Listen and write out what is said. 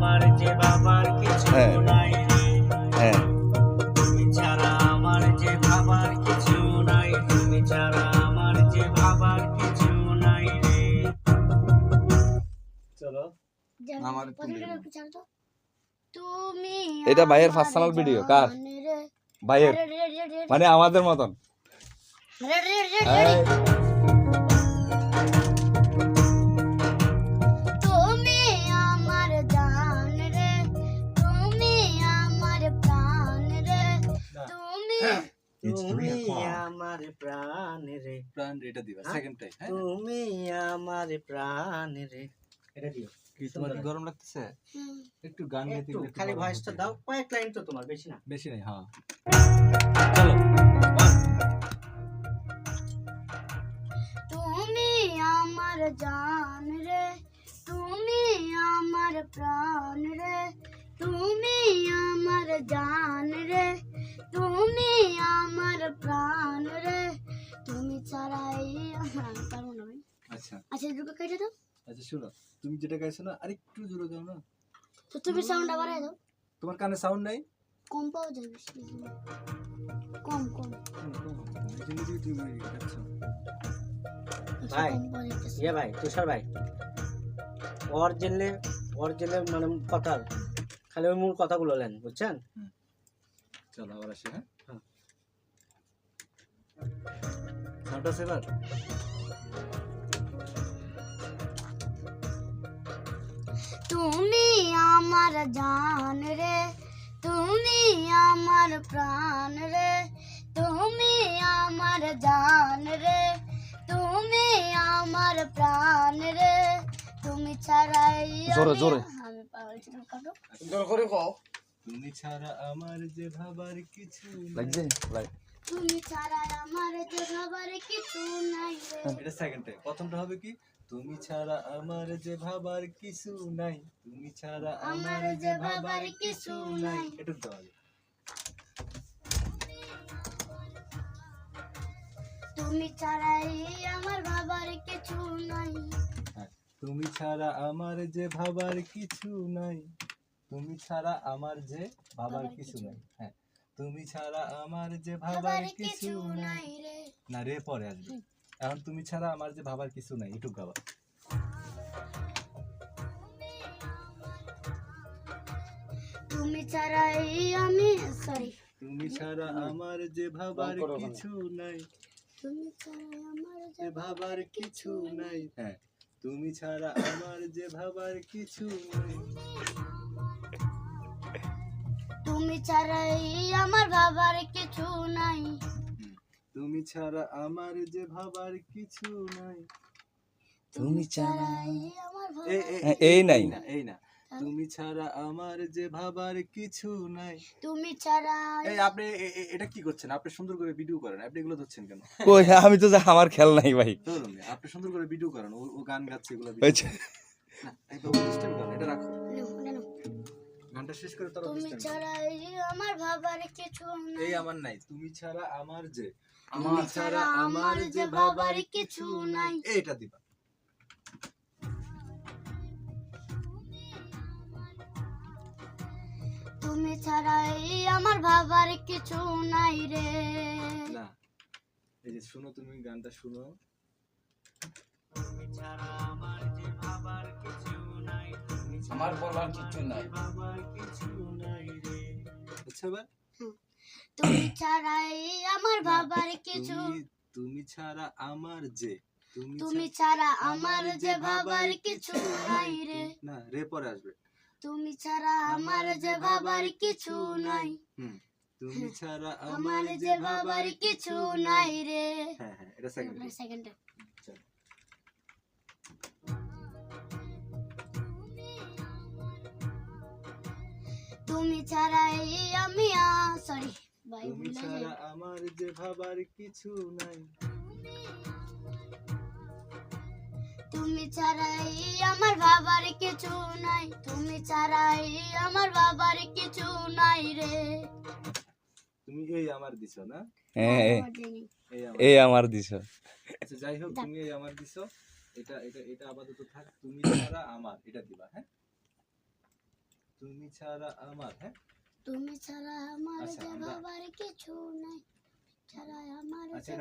আমার যে বাবার কিছু হ্যাঁ। নাই। রে হ্যাঁ। তুমি ছাড়া আমার যে ভাবার কিছু নাই। তুমি ছাড়া আমার যে ভাবার কিছু নাই রে। চলো। আমার। তুমি এটা ভাইয়ের personal video, কার? ভাইয়ের। রেড, রেড, রেড, রেড, মানে আমাদের মতন। আমার প্রাণ রে। প্রাণ এটা দিবা? সেকেন্ডটাই হ্যাঁ? তুমি আমার প্রাণ রে। এটা দিও। কি তোমার কি গরম লাগতেছে? একটু গান গাইতে একটু খালি ভয়েসটা দাও কয়েক লাইন তো তোমার বেশি না। বেশি নাই হ্যাঁ। চলো। তুমি আমার জান রে তুমি আমার প্রাণ রে তুমি আমার জান পারব না ভাই। আচ্ছা। আচ্ছা দুটো কেটে দাও। আচ্ছা শোনো তুমি যেটা গাইছো না আরেকটু জোরে গাও না। তো তুমি সাউন্ডটা বাড়াই দাও। তোমার কানে সাউন্ড নাই? কম পাওয়া যায় বেশি। কম কম। একটু ভাই, ইয়ে ভাই তুষার ভাই। ওর জেলে ওর জেলে মানে কথা খালি ওই মূল কথাগুলো নেন বুঝছেন? চলো আবার আসি হ্যাঁ? হ্যাঁ। সাউন্ডটা সেবার তুমি আমার জান রে তুমি আমার প্রাণ রে তুমি আমার জান রে তুমি আমার প্রাণ রে তুমি ছাড়াই জোরে, জোরে। আমি পাগল ছিলাম কাটো। তুমি ছাড়া আমার যে ভাবার কিছু। লাগছে? তুমি ছাড়া আমার যে ভাবার কিছু নাই রে। এটা সেকেন্ডে প্রথমটা হবে কি? তুমি ছাড়া আমার যে ভাবার কিছু নাই। তুমি ছাড়া আমার যে ভাবার কিছু নাই। এটা তুমি ছাড়াই আমার ভাবার কিছু নাই। তুমি ছাড়া আমার যে ভাবার কিছু নাই। তুমি ছাড়া আমার যে ভাবার কিছু নাই। হ্যাঁ তুমি ছাড়া আমার যে ভাবার কিছু নাই। না রে পরে আসবে। এখন তুমি ছাড়া আমার যে ভাবার কিছু নাই একটু গাওয়া তুমি ছাড়াই আমি সরি তুমি ছাড়া আমার যে ভাবার কিছু নাই। তুমি ছাড়াই আমার যে যে ভাবার কিছু নাই। হ্যাঁ তুমি ছাড়া আমার যে ভাবার কিছু নাই। তুমি ছাড়াই আমার ভাবার কিছু নাই। তুমি ছাড়া আমার যে ভাবার কিছু নাই। তুমি ছাড়াই আমার এই নাই। না এই না। তুমি ছাড়া আমার যে ভাবার কিছু নাই। তুমি ছাড়াই এই আপনি এটা কি করছেন? আপনি সুন্দর করে ভিডিও করেন। আপনি এগুলো ধরছেন কেন? কই আমি তো যা- আমার খেয়াল নাই ভাই। আপনি সুন্দর করে ভিডিও করেন ও গান গাচ্ছে এগুলো করেন এটা রাখো। গানটা শেষ করে তারপর তুমি ছাড়াই আমার ভাবার কিছু করেন। এই আমার নাই। তুমি ছাড়া আমার যে তুমি ছাড়া আমার যে ভাবার কিছু নাই। এইটা দিবা। তুমি ছাড়াই আমার ভাবার কিছু নাই রে। না। এই যে শুনো তুমি গানটা শুনো। তুমি ছাড়া আমার যে ভাবার কিছু নাই ছাড়া আমার বলার কিছু নাই। যে ভাবার কিছু নাই রে আচ্ছা তুমি ছাড়াই আমার ভাবার কিছু। তুমি ছাড়া আমার যে তুমি ছাড়া- আমার যে ভাবার কিছু নাই রে। না রে পরে আসবে। তুমি ছাড়া আমার যে ভাবার কিছু নাই। তুমি ছাড়া আমার যে ভাবার কিছু নাই রে। হ্যাঁ হ্যাঁ এটা সেকেন্ড সেকেন্ডে তুমি ছাড়াই আমি সরি ভাই তুমি ছাড়া আমার যে ভাবার কিছু নাই। তুমি ছাড়াই আমার বাবার কিছু নাই। তুমি ছাড়াই আমার বাবার কিছু নাই রে। তুমি এই আমার দিছো না? হ্যাঁ এই আমার এই দিছ। আচ্ছা যাই হোক তুমি এই আমার দিছো। এটা এটা এটা আপাতত থাক। তুমি ছাড়া আমার এটা দিবা হ্যাঁ? তুমি ছাড়া আমার হ্যাঁ? তুমি ছাড়া আমার আচ্ছা, যে আমরা- ভাবার কিছু নাই। ছাড়া আমার আচ্ছা